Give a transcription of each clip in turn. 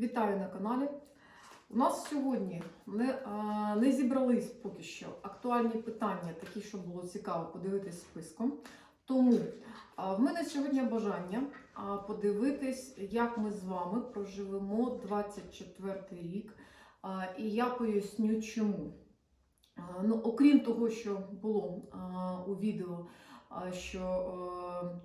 Вітаю на каналі. У нас сьогодні не, а, не зібрались поки що актуальні питання, такі, що було цікаво подивитись списком. Тому а, в мене сьогодні бажання а, подивитись, як ми з вами проживемо 24 рік. А, І я поясню, чому. А, Ну, окрім того, що було а, у відео, а, що е,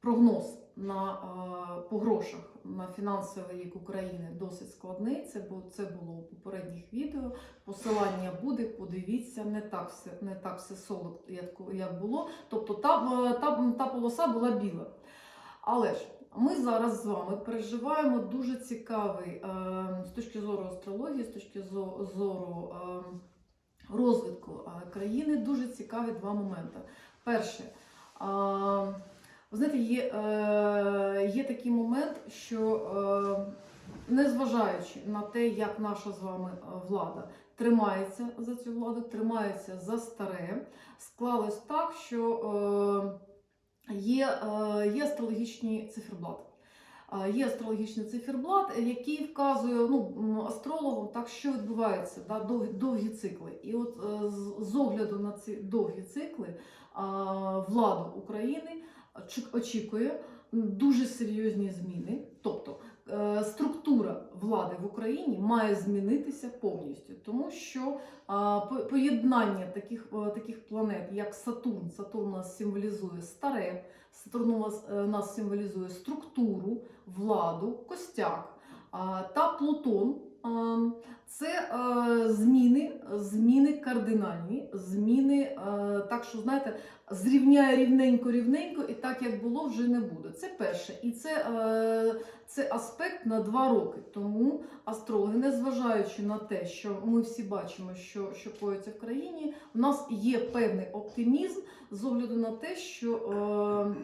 прогноз на, е, по грошах фінансовий рік України досить складний. Це було, це було у попередніх відео. Посилання буде, подивіться, не так все, не так все солодко, як, було. Тобто та, е, та, та полоса була біла. Але ж ми зараз з вами переживаємо дуже цікавий е, з точки зору астрології, з точки зору е, розвитку країни, дуже цікаві два моменти. Перше, ви знаєте, є, е, є такий момент, що е, незважаючи на те, як наша з вами е, влада тримається за цю владу, тримається за старе, склалось так, що е, є, е, астрологічні циферблати. Е, Є астрологічний циферблат, який вказує ну, астрологам, так, що відбувається, да, довгі, довгі цикли. І от е, з, огляду на ці довгі цикли влада України очікує дуже серйозні зміни. Тобто е, структура влади в Україні має змінитися повністю, тому що поєднання таких, е, таких планет, як Сатурн, Сатурн нас символізує старе, Сатурн е, нас символізує структуру, владу, костяк, та Плутон. А, Це е, зміни, зміни кардинальні, зміни, е, так що знаєте, зрівняє рівненько, рівненько, і так як було, вже не буде. Це перше. І це, е, це аспект на два роки. Тому астрологи, незважаючи на те, що ми всі бачимо, що, що коїться в країні, у нас є певний оптимізм з огляду на те, що.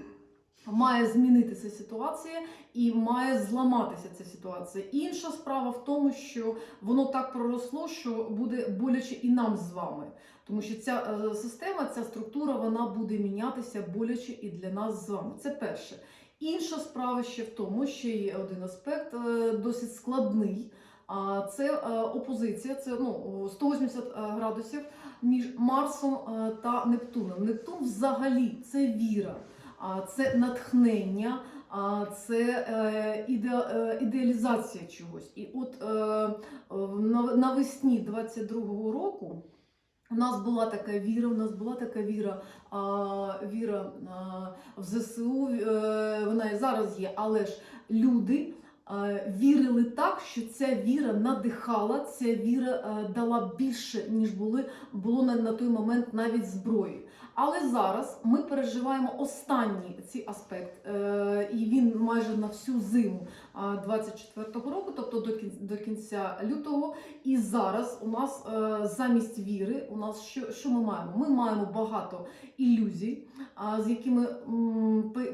Має змінитися ситуація і має зламатися ця ситуація. Інша справа в тому, що воно так проросло, що буде боляче і нам з вами. Тому що ця е, система, ця структура, вона буде мінятися боляче і для нас з вами. Це перше. Інша справа ще в тому, що є один аспект е, досить складний. А це е, опозиція, це ну 180 градусів між Марсом та Нептуном. Нептун взагалі це віра, це натхнення. Це е, е, ідеалізація чогось. І от е, навесні 22-го року у нас була така віра, у нас була така віра, віра в ЗСУ, вона і зараз є, але ж люди вірили так, що ця віра надихала, ця віра дала більше, ніж були, було на, на той момент навіть зброї. Але зараз ми переживаємо останній цей аспект, е, і він майже на всю зиму а, 24-го року, тобто до кінця, лютого. І зараз у нас е, замість віри, у нас що, що ми маємо? Ми маємо багато ілюзій, з якими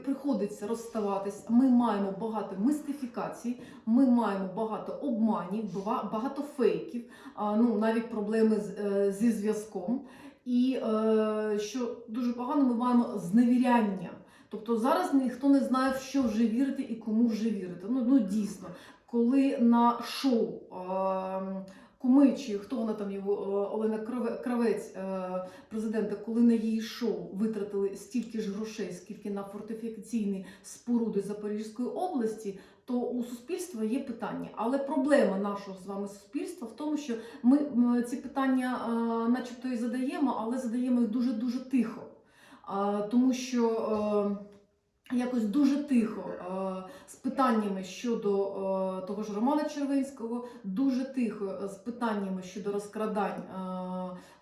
приходиться розставатись. Ми маємо багато мистифікацій, ми маємо багато обманів, багато фейків, ну навіть проблеми е, зі зв'язком. І е, що дуже погано, ми маємо зневіряння. Тобто зараз ніхто не знає, в що вже вірити і кому вже вірити. Ну, ну дійсно, коли на шоу е, Куми, чи хто вона там його е, Олена Краве- Кравець, е, президента, коли на її шоу витратили стільки ж грошей, скільки на фортифікаційні споруди Запорізької області, то у суспільства є питання. Але проблема нашого з вами суспільства в тому, що ми ці питання, начебто, і задаємо, але задаємо їх дуже дуже тихо. Тому що е, якось дуже тихо е, з питаннями щодо е, того ж Романа Червинського, дуже тихо з питаннями щодо розкрадань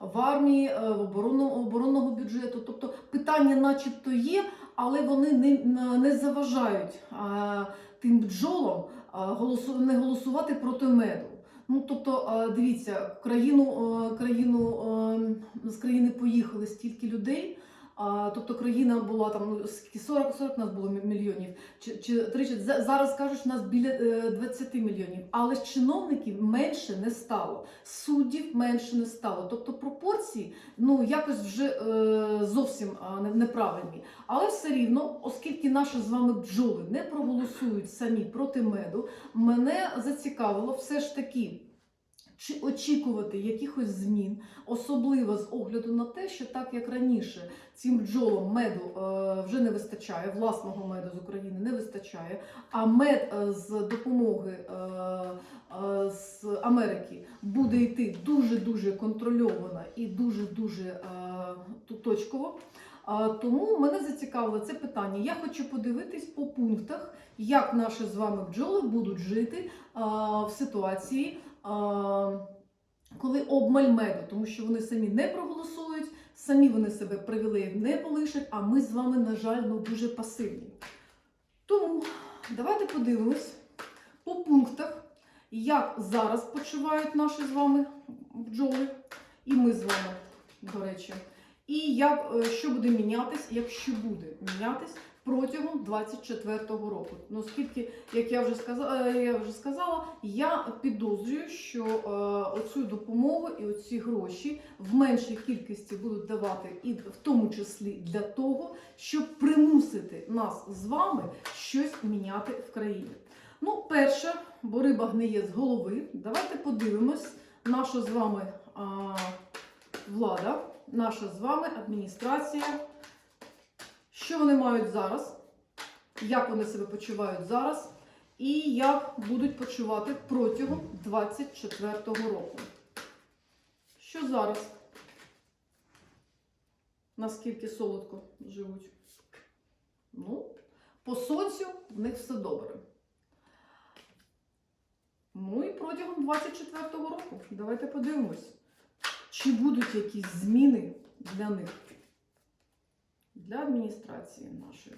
в армії, в оборонно, оборонного бюджету. Тобто питання, начебто, є, але вони не, не заважають тим бджолам не голосувати проти меду. Ну, тобто, дивіться, країну, е, країну, е, з країни поїхали стільки людей, тобто країна була там ну, скільки, 40 40 нас було мільйонів, чи, чи 30, За- зараз кажуть, нас біля е, 20 мільйонів. Але чиновників менше не стало, суддів менше не стало. Тобто пропорції ну якось вже е, зовсім неправильні. Але все рівно, оскільки наші з вами бджоли не проголосують самі проти меду, мене зацікавило все ж таки. Чи очікувати якихось змін, особливо з огляду на те, що так як раніше цим бджолам меду е, вже не вистачає, власного меду з України не вистачає, а мед е, з допомоги е, з Америки буде йти дуже-дуже контрольовано і дуже-дуже точково. Тому мене зацікавило це питання. Я хочу подивитись по пунктах, як наші з вами бджоли будуть жити в ситуації, коли обмаль меду, тому що вони самі не проголосують, самі вони себе привілеїв не полишать, а ми з вами, на жаль, ну дуже пасивні. Тому давайте подивимось по пунктах, як зараз почувають наші з вами бджоли, і ми з вами, до речі. І як, е, що буде мінятись, якщо буде мінятись протягом 24-го року. Ну, оскільки, як я вже сказала, я вже сказала, я підозрюю, що е, оцю допомогу і оці гроші в меншій кількості будуть давати, і в тому числі для того, щоб примусити нас з вами щось міняти в країні. Ну, перше, бо риба гниє з голови. Давайте подивимось, наша з вами а, влада наша з вами адміністрація. Що вони мають зараз? Як вони себе почувають зараз? І як будуть почувати протягом 24-го року? Що зараз? Наскільки солодко живуть? Ну, по сонцю в них все добре. Ну і протягом 24-го року. Давайте подивимось. Чи будуть якісь зміни для них? Для адміністрації нашої.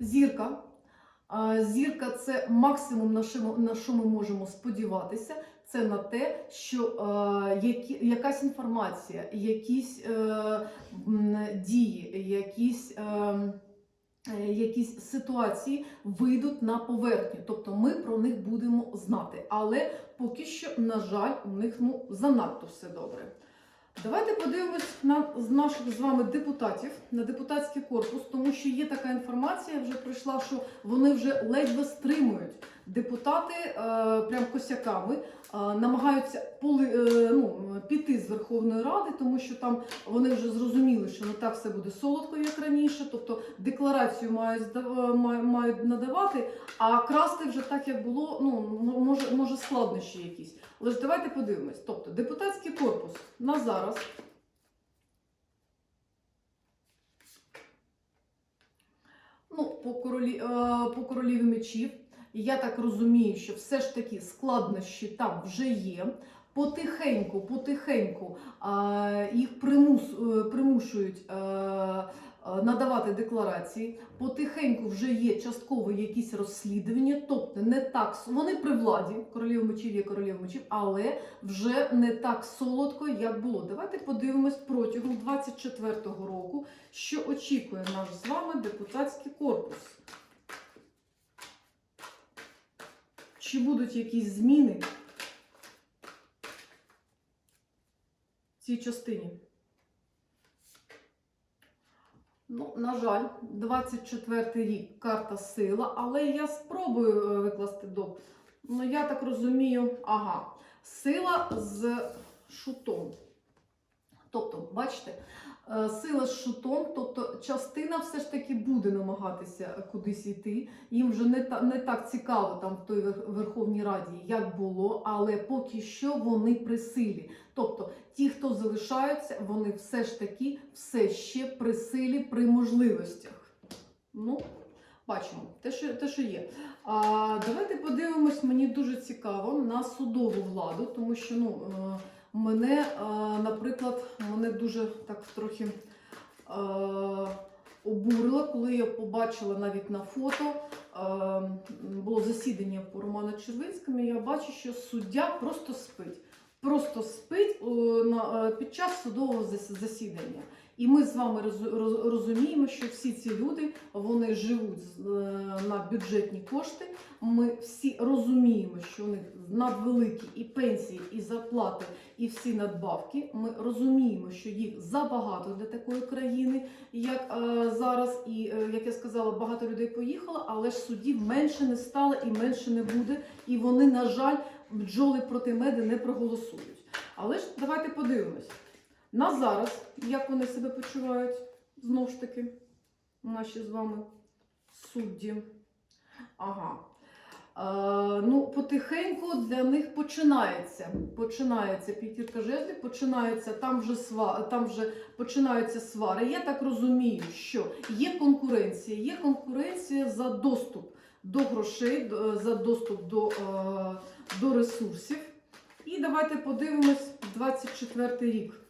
Зірка. Зірка це максимум, на що, ми- можемо сподіватися. Це на те, що якась інформація, якісь е, дії, якісь. Е, Якісь ситуації вийдуть на поверхню, тобто ми про них будемо знати. Але поки що, на жаль, у них ну занадто все добре. Давайте подивимось на з наших з вами депутатів на депутатський корпус, тому що є така інформація, вже прийшла, що вони вже ледве стримують. Депутати е, прям косяками намагаються е, ну, піти з Верховної Ради, тому що там вони вже зрозуміли, що не так все буде солодко, як раніше. Тобто декларацію мають мають надавати, а красти вже так, як було, ну може, може складнощі якісь. Але ж давайте подивимось. Тобто, депутатський корпус на зараз. Ну, по королі, е, по короліві мечів. Я так розумію, що все ж таки складнощі там вже є. Потихеньку, потихеньку їх примус, е, примушують е, е, надавати декларації. Потихеньку вже є частково якісь розслідування, тобто не так вони при владі, королів мечів є королів мечів, але вже не так солодко, як було. Давайте подивимось протягом 24-го року, що очікує наш з вами депутатський корпус. Чи будуть якісь зміни в цій частині? Ну, на жаль, 24 рік карта сила, але я спробую е, викласти до. Ну, я так розумію, ага, сила з шутом. Тобто, бачите, сила з шутом, тобто частина все ж таки буде намагатися кудись йти. Їм вже не, та, не так цікаво там в той Верховній Раді, як було, але поки що вони при силі. Тобто ті, хто залишаються, вони все ж таки все ще при силі, при можливостях. Ну, бачимо, те, що, те, що є. А, давайте подивимось, мені дуже цікаво на судову владу, тому що ну, е, мене, е, наприклад, мене дуже так трохи. обурило, обурила, коли я побачила навіть на фото, е, було засідання по Роману Червинському, і я бачу, що суддя просто спить. просто спить е, під час судового засідання. І ми з вами роз- роз- розуміємо, що всі ці люди вони живуть е, на бюджетні кошти. Ми всі розуміємо, що у них надвеликі і пенсії, і зарплати, і всі надбавки. Ми розуміємо, що їх забагато для такої країни, як е, зараз. І е, як я сказала, багато людей поїхало, але ж судів менше не стало і менше не буде. І вони, на жаль, бджоли проти меди не проголосують. Але ж давайте подивимось. На зараз, як вони себе почувають, знову ж таки, наші з вами судді. Ага. Е, ну, потихеньку для них починається. Починається п'ятірка жезлів, починається там вже сва, там вже починаються свари. Я так розумію, що є конкуренція, є конкуренція за доступ до грошей, за доступ до, е, до ресурсів. І давайте подивимось 24 рік.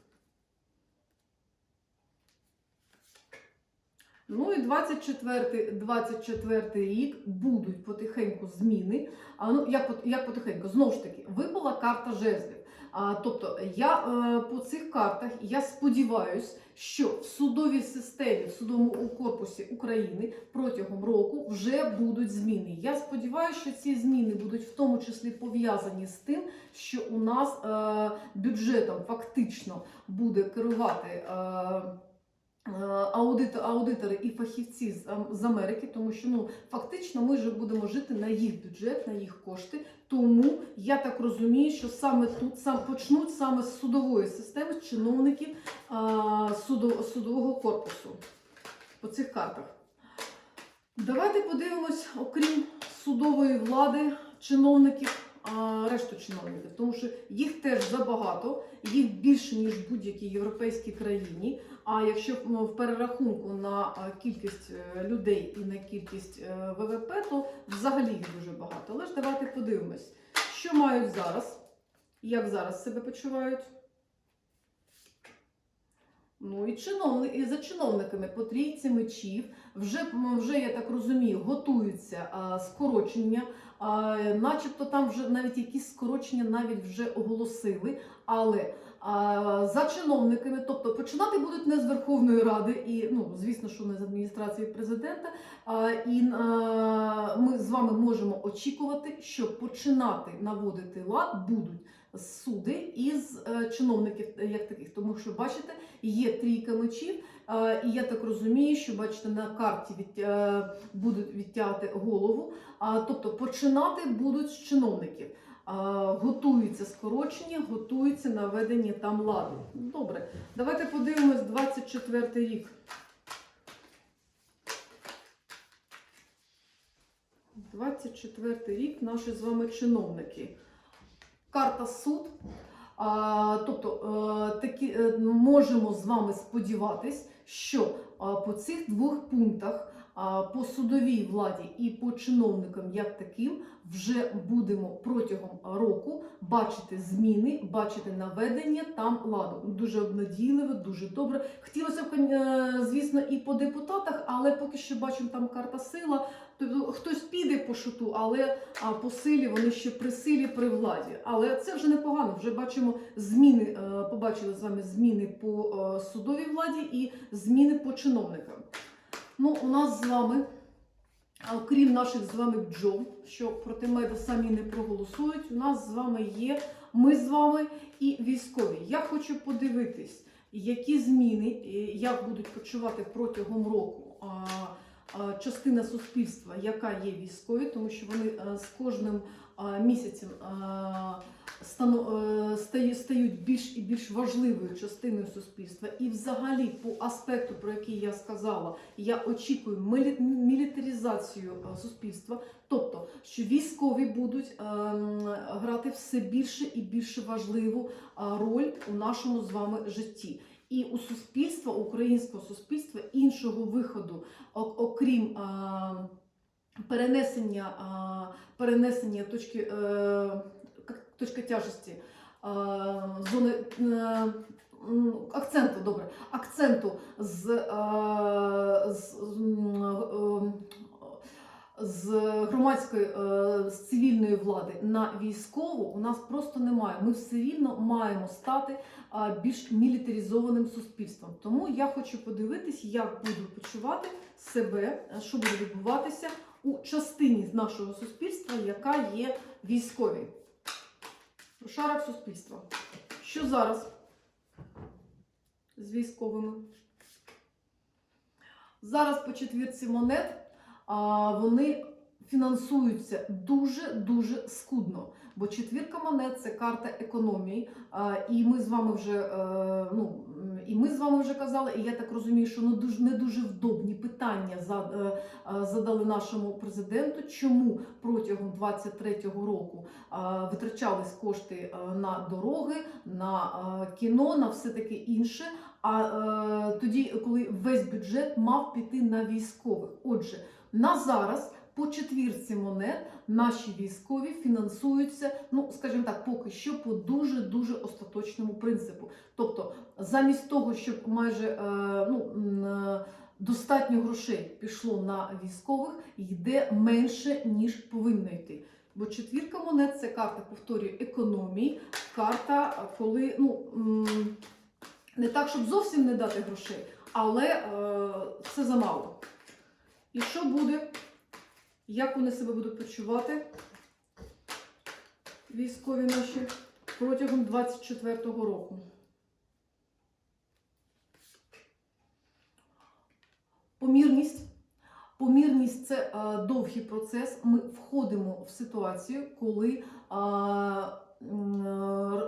Ну і 24, 24 рік будуть потихеньку зміни. А ну як, як потихеньку? Знову ж таки, випала карта жезлів. А, тобто я е, по цих картах я сподіваюся, що в судовій системі, в судовому корпусі України протягом року вже будуть зміни. Я сподіваюся, що ці зміни будуть в тому числі пов'язані з тим, що у нас е, бюджетом фактично буде керувати. Е, аудит, аудитори і фахівці з, з Америки, тому що ну фактично ми вже будемо жити на їх бюджет, на їх кошти. Тому я так розумію, що саме тут сам почнуть саме з судової системи, з чиновників а, судо, судового корпусу по цих картах. Давайте подивимось, окрім судової влади, чиновників, решту чиновників, тому що їх теж забагато, їх більше ніж в будь-якій європейській країні. А якщо ну, в перерахунку на е, кількість е, людей і на кількість е, ВВП, то взагалі їх дуже багато. Але ж давайте подивимось, що мають зараз, як зараз себе почувають. Ну і чиновни, і за чиновниками по трійці мечів вже, вже я так розумію, готуються скорочення. Начебто там вже навіть якісь скорочення навіть вже оголосили. Але за чиновниками, тобто починати будуть не з Верховної Ради, і ну звісно, що не з адміністрації президента. І ми з вами можемо очікувати, що починати наводити лад будуть суди із е, чиновників е, як таких, тому що бачите, є трійка мечів, е, і я так розумію, що бачите на карті від, будуть відтягати голову. Тобто починати будуть з чиновників. Готуються скорочення, готуються наведення там ладу. Добре, давайте подивимось 24 рік. 24 рік наші з вами чиновники. Карта суд. А, тобто, е, такі, е, можемо з вами сподіватись, що а, по цих двох пунктах, а, по судовій владі і по чиновникам як таким, вже будемо протягом року бачити зміни, бачити наведення там ладу. Дуже обнадійливо, дуже добре. Хотілося б, е, звісно, і по депутатах, але поки що бачимо там карта сила. Тобто хтось піде по шуту, але а, по силі вони ще при силі при владі. Але це вже непогано. Вже бачимо зміни, е, побачили з вами зміни по е, судовій владі і зміни по чиновникам. Ну, у нас з вами, окрім наших з вами бджол, що проти меду самі не проголосують, у нас з вами є ми з вами і військові. Я хочу подивитись, які зміни, е, як будуть почувати протягом року. Частина суспільства, яка є військові, тому що вони е, з кожним місяцем е, стаю- стають більш і більш важливою частиною суспільства. І взагалі, по аспекту, про який я сказала, я очікую мілі- мілітаризацію е, суспільства, тобто, що військові будуть грати все більше і більше важливу роль у нашому з вами житті. І у суспільства, українського суспільства, іншого виходу, окрім а, перенесення, а, перенесення точки, е, точки тяжесті, а, зони е, акценту, добре, акценту з, а, з, з, е, з громадської е, з цивільної влади на військову у нас просто немає. Ми все рівно маємо стати більш мілітаризованим суспільством. Тому я хочу подивитись, як буду почувати себе, що буде відбуватися у частині нашого суспільства, яка є військові. Шарах суспільства. Що зараз з військовими? Зараз по четвірці монет вони фінансуються дуже-дуже скудно. Бо четвірка монет це карта економії. І ми з вами вже е, ну, і ми з вами вже казали, і я так розумію, що ну, дуже, не дуже вдобні питання е, е, задали нашому президенту, чому протягом 23-го року витрачались кошти на дороги, на кіно, на все таке інше. А тоді, коли весь бюджет мав піти на військових. Отже, на зараз по четвірці монет наші військові фінансуються, ну скажімо так, поки що по дуже дуже остаточному принципу. Тобто, замість того, щоб майже е, ну. е, Достатньо грошей пішло на військових, йде менше, ніж повинно йти. Бо четвірка монет це карта, повторюю, економії, карта, коли ну, не так, щоб зовсім не дати грошей, але е, це замало. І що буде? Як вони себе будуть почувати? Військові наші протягом 24-го року. Помірність. Помірність це е, довгий процес. Ми входимо в ситуацію, коли м, е,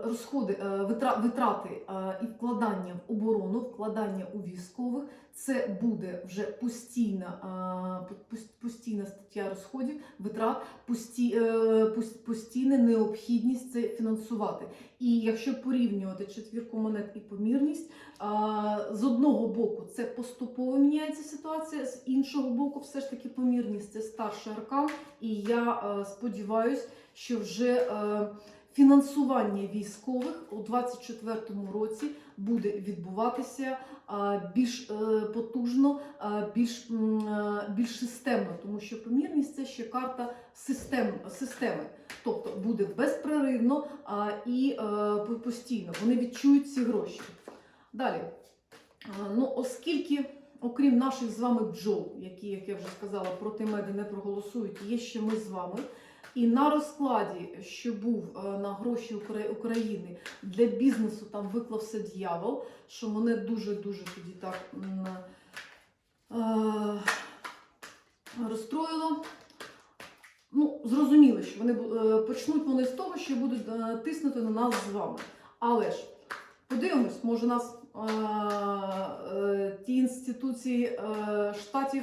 розходи, е, витрати е, і вкладання в оборону, вкладання у військових це буде вже постійна, е, постійна стаття розходів, витрат, пості, е, постійна необхідність це фінансувати. І якщо порівнювати четвірку монет і помірність, З одного боку, це поступово міняється ситуація, з іншого боку, все ж таки помірність це старший аркан. І я е, сподіваюся, що вже е, фінансування військових у 2024 році буде відбуватися більш е, потужно, більш, е, більш системно, тому що помірність це ще карта систем, системи. Тобто буде безперервно а, і е, постійно. Вони відчують ці гроші. Далі. Ну, оскільки, окрім наших з вами бджол, які, як я вже сказала, проти меди не проголосують, є ще ми з вами. І на розкладі, що був е, на гроші України для бізнесу, там виклався дьявол, що мене дуже-дуже тоді так е, розстроїло. Ну, зрозуміло, що вони е, почнуть вони з того, що будуть е, тиснути на нас з вами. Але ж подивимось, може нас ті інституції е, штатів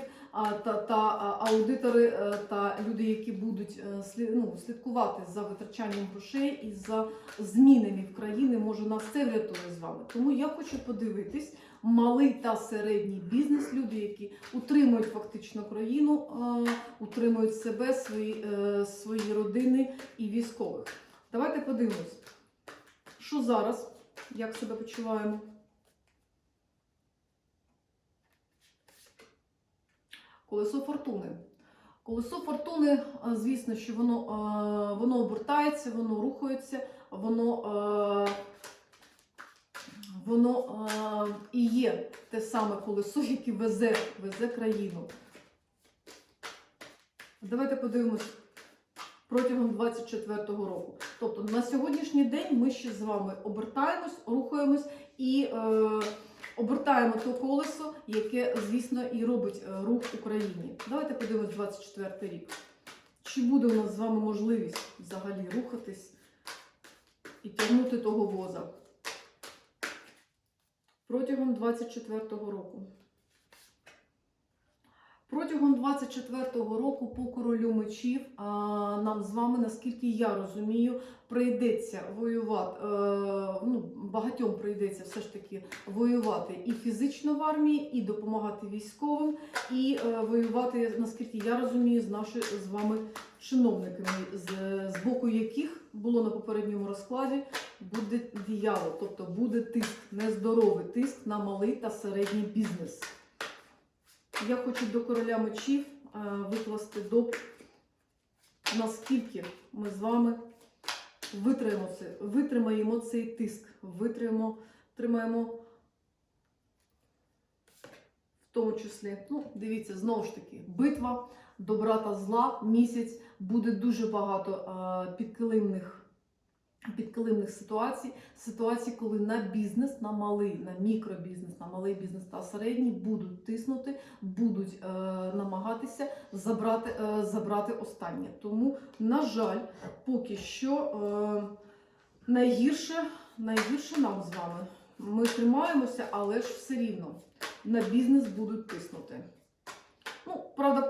та, та аудитори е, та люди, які будуть е, ну, слідкувати за витрачанням грошей і за змінами в країні, може нас це врятує з вами. Тому я хочу подивитись малий та середній бізнес, люди, які утримують фактично країну, е, утримують себе, свої, е, свої родини і військових. Давайте подивимось, що зараз, як себе почуваємо. Колесо фортуни. Колесо фортуни, е, звісно, що воно, е, воно обертається, воно рухається, воно, е, воно і є те саме колесо, яке везе, везе країну. Давайте подивимось протягом 24-го року. Тобто на сьогоднішній день ми ще з вами обертаємось, рухаємось і е, обертаємо то колесо, яке, звісно, і робить е, рух Україні. Давайте подивимось 24 рік. Чи буде у нас з вами можливість взагалі рухатись і тягнути того воза протягом 24-го року? Протягом 24-го року по королю мечів а, нам з вами, наскільки я розумію, прийдеться воювати. Е, ну, багатьом прийдеться все ж таки воювати і фізично в армії, і допомагати військовим, і е, воювати, наскільки я розумію, з нашими з вами чиновниками, з, з боку яких було на попередньому розкладі, буде діяло, тобто буде тиск, нездоровий тиск на малий та середній бізнес. Я хочу до короля мечів викласти доп, наскільки ми з вами витримаємо, витримаємо цей тиск, витримаємо, тримаємо в тому числі. Ну, дивіться, знову ж таки, битва добра та зла місяць буде дуже багато е, підкилимних. Підкилимних ситуацій, ситуацій, коли на бізнес, на малий, на мікробізнес, на малий бізнес та середній будуть тиснути, будуть е, намагатися забрати, е, забрати останнє. Тому, на жаль, поки що е, найгірше, найгірше нам з вами. Ми тримаємося, але ж все рівно на бізнес будуть тиснути. Ну, правда,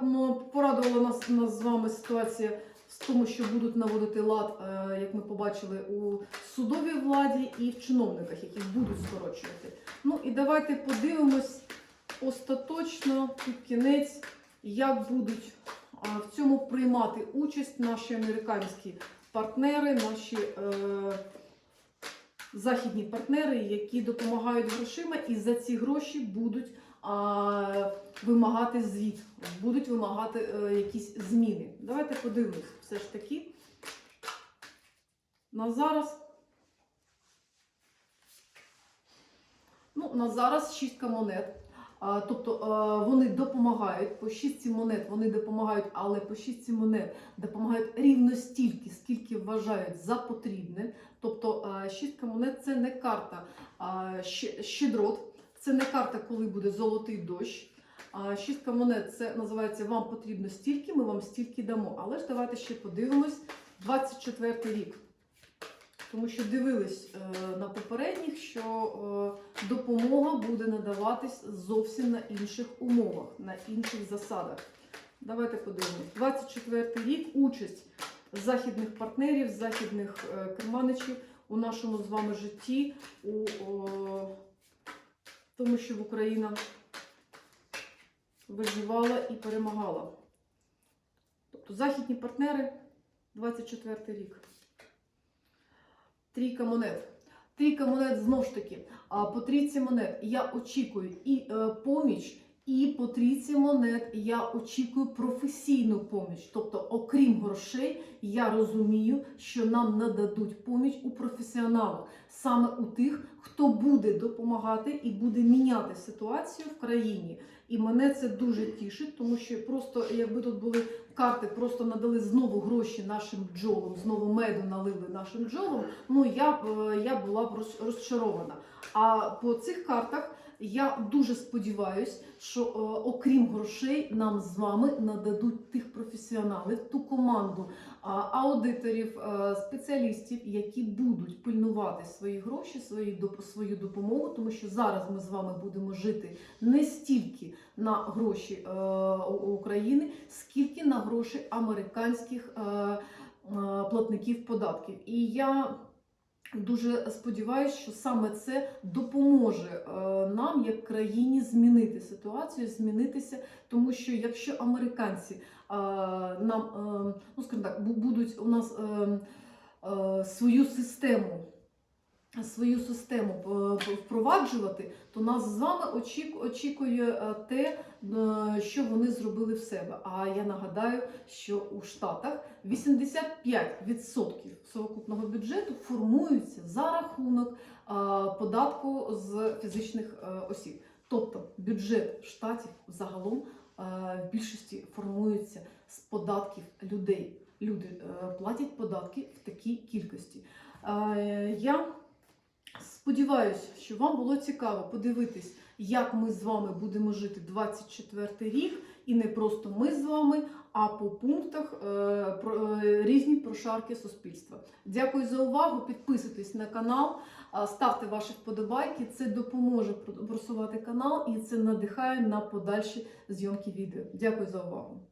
порадувала нас, нас з вами ситуація в тому, що будуть наводити лад, е, як ми побачили, у судовій владі і в чиновниках, яких будуть скорочувати. Ну і давайте подивимось остаточно під кінець, як будуть в цьому приймати участь наші американські партнери, наші е, західні партнери, які допомагають грошима, і за ці гроші будуть а, вимагати звіт, будуть вимагати е, якісь зміни. Давайте подивимось, все ж таки. На зараз. Ну, на зараз шістка монет. А, тобто е, вони допомагають по шістці монет, вони допомагають, але по шістці монет допомагають рівно стільки, скільки вважають за потрібне. Тобто е, шістка монет це не карта а, щедрот, це не карта, коли буде золотий дощ. А шістка монет це називається вам потрібно стільки, ми вам стільки дамо. Але ж давайте ще подивимось 24 рік. Тому що дивились е, на попередніх, що е, допомога буде надаватись зовсім на інших умовах, на інших засадах. Давайте подивимось. 24 рік участь західних партнерів, західних е, керманичів у нашому з вами житті, у тому, щоб Україна виживала і перемагала. Тобто західні партнери 24 рік. Трійка монет. Трійка монет знову ж таки. А по трійці монет я очікую і е, поміч, і по трійці монет я очікую професійну поміч. Тобто, окрім грошей, я розумію, що нам нададуть поміч у професіоналах, саме у тих, хто буде допомагати і буде міняти ситуацію в країні. І мене це дуже тішить, тому що просто якби тут були карти, просто надали знову гроші нашим бджолам, знову меду налили нашим бджолам. Ну я б я була б роз- розчарована. А по цих картах я дуже сподіваюся, що е, окрім грошей нам з вами нададуть тих професіоналів, ту команду аудиторів, е, спеціалістів, які будуть пильнувати свої гроші, свою допомогу, тому що зараз ми з вами будемо жити не стільки на гроші е, України, скільки на гроші американських платників податків. І я дуже сподіваюся, що саме це допоможе е, нам, як країні, змінити ситуацію, змінитися, тому що якщо американці е, нам, е, ну скажімо так, будуть у нас свою систему. Свою систему е, впроваджувати, то нас з вами очік- очікує е, те, е, що вони зробили в себе. А я нагадаю, що у Штатах 85% совокупного бюджету формуються за рахунок податку з фізичних осіб. Тобто бюджет штатів загалом в більшості формується з податків людей. Люди платять податки в такій кількості. Я сподіваюся, що вам було цікаво подивитись, як ми з вами будемо жити 24 рік, і не просто ми з вами, а по пунктах е, про, е, різні прошарки суспільства. Дякую за увагу. Підписуйтесь на канал, ставте ваші вподобайки. Це допоможе просувати канал і це надихає на подальші зйомки відео. Дякую за увагу.